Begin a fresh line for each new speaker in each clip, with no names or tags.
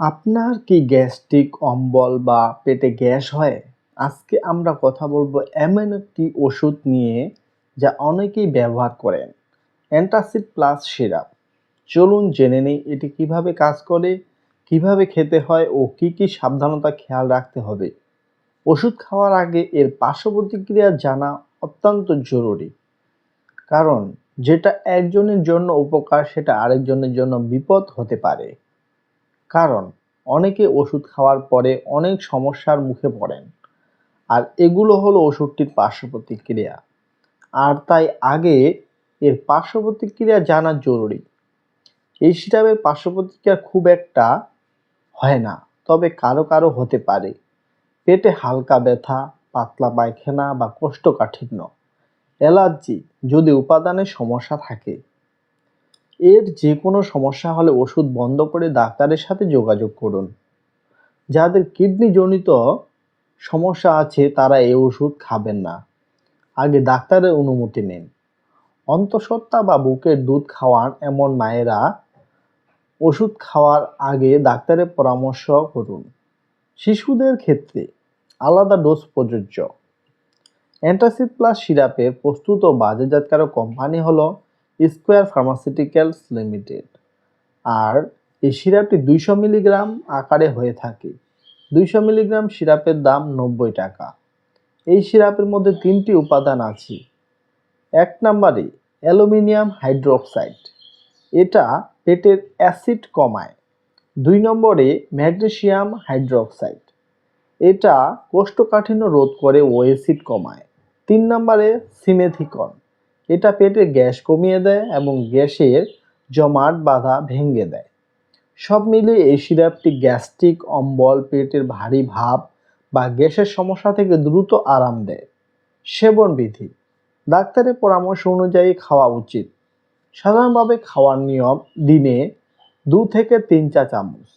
আপনার কি গ্যাস্ট্রিক অম্বল বা পেটে গ্যাস হয়? আজকে আমরা কথা বলব এমন একটি ওষুধ নিয়ে যা অনেকেই ব্যবহার করেন। Antacid plus syrup. চলুন জেনে নিই এটি কীভাবে কাজ করে, কীভাবে খেতে হয় ও কি কি সাবধানতা খেয়াল রাখতে হবে। ওষুধ খাওয়ার আগে এর পার্শ্ব প্রতিক্রিয়া জানা অত্যন্ত জরুরি। কারণ যেটা একজনের জন্য উপকার, সেটা আরেকজনের জন্য বিপদ হতে পারে। কারণ অনেকে ওষুধ খাওয়ার পরে অনেক সমস্যার মুখে পড়েন। আর এগুলো হলো ওষুধটির পার্শ্ব প্রতিক্রিয়া। আর তাই আগে এর পার্শ্ব প্রতিক্রিয়া জানা জরুরি। এই সিরাপের পার্শ্ব প্রতিক্রিয়া খুব একটা হয় না, তবে কারও কারও হতে পারে। পেটে হালকা ব্যথা, পাতলা পায়খানা বা কোষ্ঠকাঠিন্য, অ্যালার্জি যদি উপাদানের সমস্যা থাকে এর যে কোনো সমস্যা হলে ওষুধ বন্ধ করে ডাক্তারের সাথে যোগাযোগ করুন। যাদের কিডনি জনিত সমস্যা আছে, তারা এই ওষুধ খাবেন না। আগে ডাক্তারের অনুমতি নিন। অন্তঃসত্ত্বা বা বুকের দুধ খাওয়ান এমন মায়েরা ওষুধ খাওয়ার আগে ডাক্তারের পরামর্শ করুন। শিশুদের ক্ষেত্রে আলাদা ডোজ প্রযোজ্য। অ্যান্টাসিড প্লাস সিরাপের প্রস্তুত ও বাজারজাতকারক কোম্পানি হলো স্কোয়ার ফার্মাসিউটিক্যালস লিমিটেড। আর এই সিরাপটি দুইশো মিলিগ্রাম আকারে হয়ে থাকে। দুইশো মিলিগ্রাম সিরাপের দাম নব্বই টাকা। এই সিরাপের মধ্যে তিনটি উপাদান আছে। এক নম্বরে অ্যালুমিনিয়াম হাইড্রোক্সাইড। এটা পেটের অ্যাসিড কমায়। দুই নম্বরে ম্যাগনেসিয়াম হাইড্রোক্সাইড। এটা কোষ্ঠকাঠিন্য রোধ করে ও অ্যাসিড কমায়। তিন নম্বরে সিমেথিকন। এটা পেটে গ্যাস কমিয়ে দেয় এবং গ্যাসের জমাট বাধা ভেঙে দেয়। সব মিলিয়ে এই সিরাপটি গ্যাস্ট্রিক, অম্বল, পেটের ভারী ভাব বা গ্যাসের সমস্যা থেকে দ্রুত আরাম দেয়। সেবন বিধি ডাক্তারের পরামর্শ অনুযায়ী খাওয়া উচিত। সাধারণভাবে খাওয়ার নিয়ম দিনে দু থেকে তিন চা চামচ।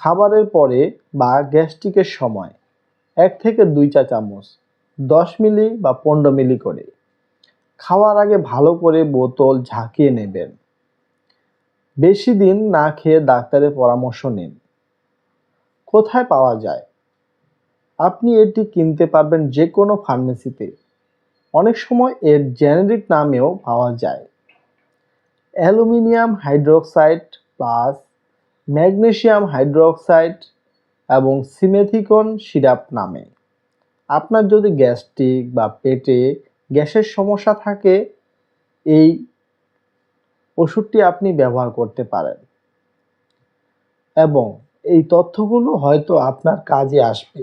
খাবারের পরে বা গ্যাস্ট্রিকের সময় এক থেকে দুই চা চামচ, দশ মিলি বা পনেরো মিলি করে। খাওয়ার আগে ভালো করে বোতল ঝাঁকিয়ে নেবেন। বেশি দিন না খেয়ে ডাক্তারের পরামর্শ নিন। কোথায় পাওয়া যায়? আপনি এটি কিনতে পারবেন যে কোনো ফার্মেসিতে। অনেক সময় এর জেনেরিক নামেও পাওয়া যায়। Aluminium hydroxide plus magnesium hydroxide এবং সিমেথিকন সিরাপ নামে। আপনার যদি গ্যাস্ট্রিক বা পেটে গ্যাসের সমস্যা থাকে, এই ওষুধটি আপনি ব্যবহার করতে পারেন। এবং এই তথ্যগুলো হয়তো আপনার কাজে আসবে।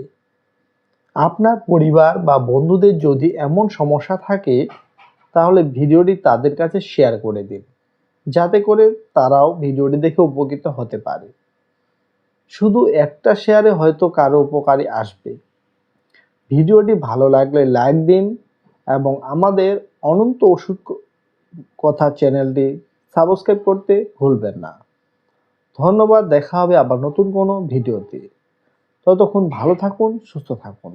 আপনার পরিবার বা বন্ধুদের যদি এমন সমস্যা থাকে, তাহলে ভিডিওটি তাদের কাছে শেয়ার করে দিন। যাতে করে তারাও ভিডিওটি দেখে উপকৃত হতে পারে। শুধু একটা শেয়ারে হয়তো কারও উপকারী আসবে। ভিডিওটি ভালো লাগলে লাইক দিন এবং আমাদের অনন্ত ওষুধ কথা চ্যানেলটি সাবস্ক্রাইব করতে ভুলবেন না। ধন্যবাদ, দেখা হবে আবার নতুন কোনো ভিডিওতে। ততক্ষণ ভালো থাকুন, সুস্থ থাকুন।